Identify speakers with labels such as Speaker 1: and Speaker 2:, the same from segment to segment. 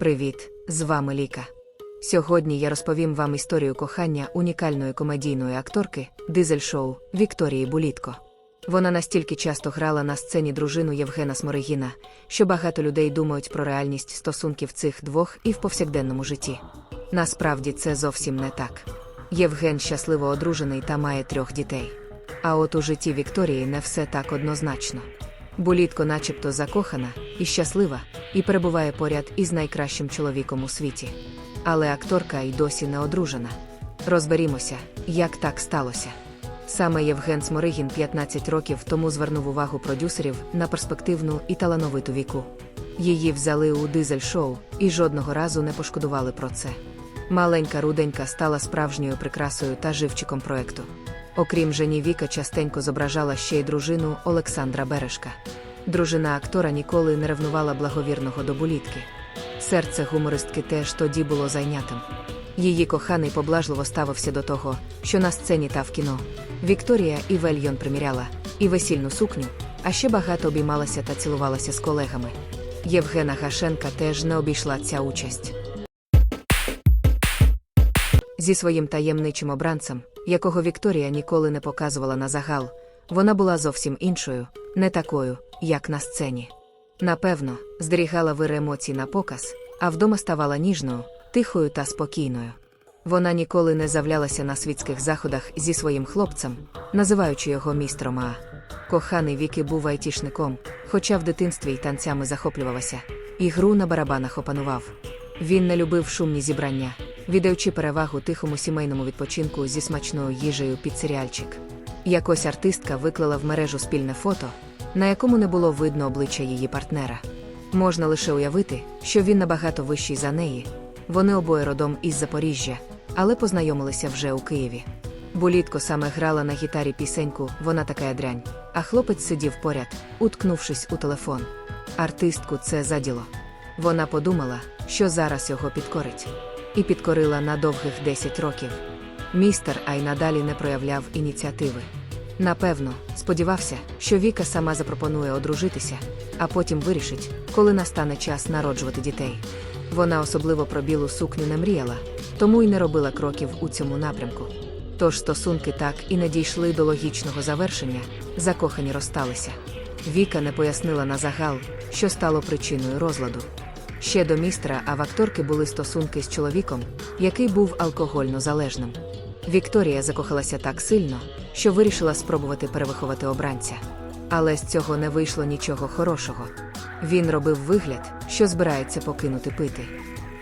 Speaker 1: Привіт, з вами Ліка. Сьогодні я розповім вам історію кохання унікальної комедійної акторки дизель-шоу Вікторії Булітко. Вона настільки часто грала на сцені дружину Євгена Сморигіна, що багато людей думають про реальність стосунків цих двох і в повсякденному житті. Насправді це зовсім не так. Євген щасливо одружений та має трьох дітей. А от у житті Вікторії не все так однозначно. Булітко, начебто, закохана і щаслива, і перебуває поряд із найкращим чоловіком у світі. Але акторка й досі не одружена. Розберімося, як так сталося. Саме Євген Сморигін 15 років тому звернув увагу продюсерів на перспективну і талановиту віку. Її взяли у дизель-шоу і жодного разу не пошкодували про це. Маленька руденька стала справжньою прикрасою та живчиком проекту. Окрім жені Віка, частенько зображала ще й дружину Олександра Бережка. Дружина актора ніколи не ревнувала благовірного до булітки. Серце гумористки теж тоді було зайнятим. Її коханий поблажливо ставився до того, що на сцені та в кіно. Вікторія і Вельйон приміряла, і весільну сукню, а ще багато обіймалася та цілувалася з колегами. Євгена Гашенка теж не обійшла ця участь. Зі своїм таємничим обранцем, якого Вікторія ніколи не показувала на загал, вона була зовсім іншою, не такою, як на сцені. Напевно, зберігала вир емоцій на показ, а вдома ставала ніжною, тихою та спокійною. Вона ніколи не завлялася на світських заходах зі своїм хлопцем, називаючи його містром А. Коханий Віки був айтішником, хоча в дитинстві й танцями захоплювався, і гру на барабанах опанував. Він не любив шумні зібрання, віддаючи перевагу тихому сімейному відпочинку зі смачною їжею під серіальчик. Якось артистка виклала в мережу спільне фото, на якому не було видно обличчя її партнера. Можна лише уявити, що він набагато вищий за неї. Вони обоє родом із Запоріжжя, але познайомилися вже у Києві. Булітко саме грала на гітарі пісеньку Вона така дрянь, а хлопець сидів поряд, уткнувшись у телефон. Артистку це заділо. Вона подумала, що зараз його підкорить. І підкорила на довгих 10 років. Містер а й надалі не проявляв ініціативи. Напевно, сподівався, що Віка сама запропонує одружитися, а потім вирішить, коли настане час народжувати дітей. Вона особливо про білу сукню не мріяла, тому й не робила кроків у цьому напрямку. Тож стосунки так і не дійшли до логічного завершення, закохані розсталися. Віка не пояснила на загал, що стало причиною розладу. Ще до містера, а в акторки були стосунки з чоловіком, який був алкогольно залежним. Вікторія закохалася так сильно, що вирішила спробувати перевиховати обранця. Але з цього не вийшло нічого хорошого. Він робив вигляд, що збирається покинути пити.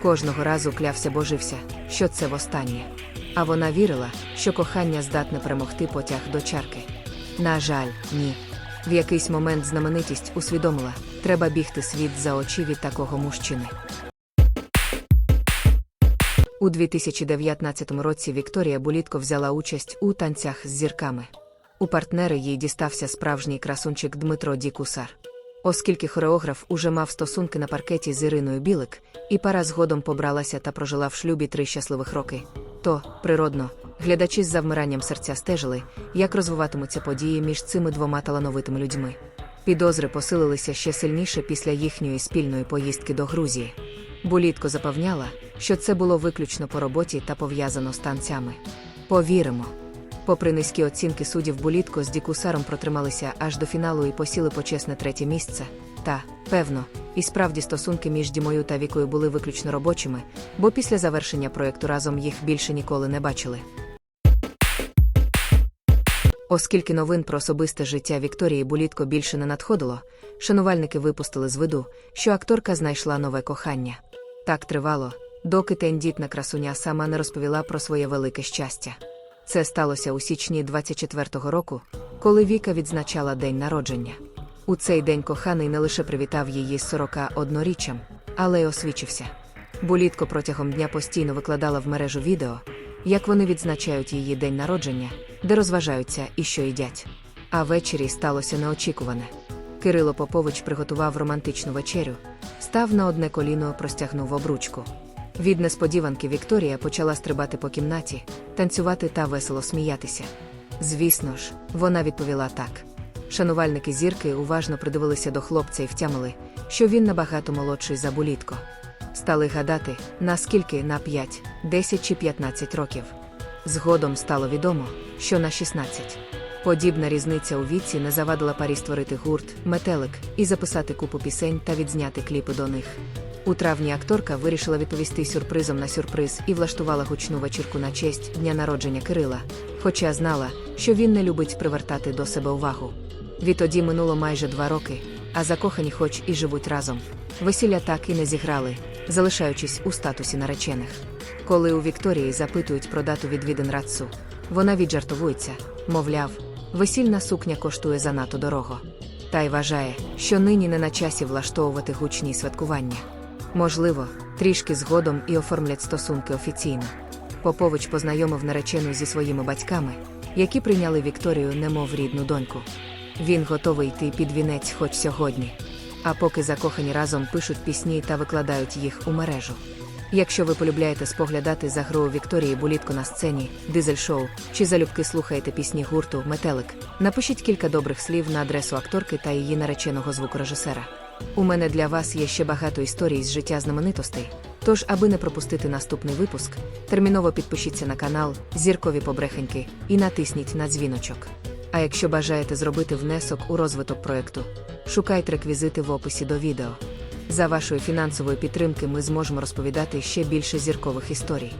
Speaker 1: Кожного разу клявся божився, що це востаннє. А вона вірила, що кохання здатне перемогти потяг до чарки. На жаль, ні. В якийсь момент знаменитість усвідомила, треба бігти світ за очі від такого мужчини. У 2019 році Вікторія Булітко взяла участь у танцях з зірками. У партнери їй дістався справжній красунчик Дмитро Дікусар. Оскільки хореограф уже мав стосунки на паркеті з Іриною Білик, і пара згодом побралася та прожила в шлюбі три щасливих роки, то, природно, глядачі з завмиранням серця стежили, як розвиватимуться події між цими двома талановитими людьми. Підозри посилилися ще сильніше після їхньої спільної поїздки до Грузії. Булітко запевняла, що це було виключно по роботі та пов'язано з танцями. Повіримо. Попри низькі оцінки суддів Булітко з Дікусаром протрималися аж до фіналу і посіли почесне третє місце. Та, певно, і справді стосунки між Дімою та Вікою були виключно робочими, бо після завершення проєкту разом їх більше ніколи не бачили. Оскільки новин про особисте життя Вікторії Булітко більше не надходило, шанувальники випустили з виду, що акторка знайшла нове кохання. Так тривало, доки тендітна красуня сама не розповіла про своє велике щастя. Це сталося у січні 24-го року, коли Віка відзначала день народження. У цей день коханий не лише привітав її з 41-річчям, але й освічився. Булітко протягом дня постійно викладала в мережу відео, як вони відзначають її день народження, де розважаються і що їдять. А ввечері сталося неочікуване. Кирило Попович приготував романтичну вечерю, став на одне коліно, простягнув обручку. Від несподіванки Вікторія почала стрибати по кімнаті, танцювати та весело сміятися. Звісно ж, вона відповіла так. Шанувальники зірки уважно придивилися до хлопця і втямили, що він набагато молодший за булітко. Стали гадати, наскільки на 5, 10 чи 15 років. Згодом стало відомо, що на 16. Подібна різниця у віці не завадила парі створити гурт, метелик і записати купу пісень та відзняти кліпи до них. У травні акторка вирішила відповісти сюрпризом на сюрприз і влаштувала гучну вечірку на честь дня народження Кирила, хоча знала, що він не любить привертати до себе увагу. Відтоді минуло майже два роки, а закохані, хоч і живуть разом. Весілля так і не зіграли, залишаючись у статусі наречених. Коли у Вікторії запитують про дату відвідин Рацу, вона віджартовується, мовляв, весільна сукня коштує занадто дорого. Та й вважає, що нині не на часі влаштовувати гучні святкування. Можливо, трішки згодом і оформлять стосунки офіційно. Попович познайомив наречену зі своїми батьками, які прийняли Вікторію немов рідну доньку. Він готовий йти під вінець хоч сьогодні. А поки закохані разом пишуть пісні та викладають їх у мережу. Якщо ви полюбляєте споглядати за грою Вікторії Булітко на сцені, дизель-шоу чи залюбки слухаєте пісні гурту Метелик, напишіть кілька добрих слів на адресу акторки та її нареченого звукорежисера. У мене для вас є ще багато історій з життя знаменитостей. Тож, аби не пропустити наступний випуск, терміново підпишіться на канал Зіркові Побрехеньки і натисніть на дзвіночок. А якщо бажаєте зробити внесок у розвиток проекту, шукайте реквізити в описі до відео. За вашої фінансової підтримки ми зможемо розповідати ще більше зіркових історій.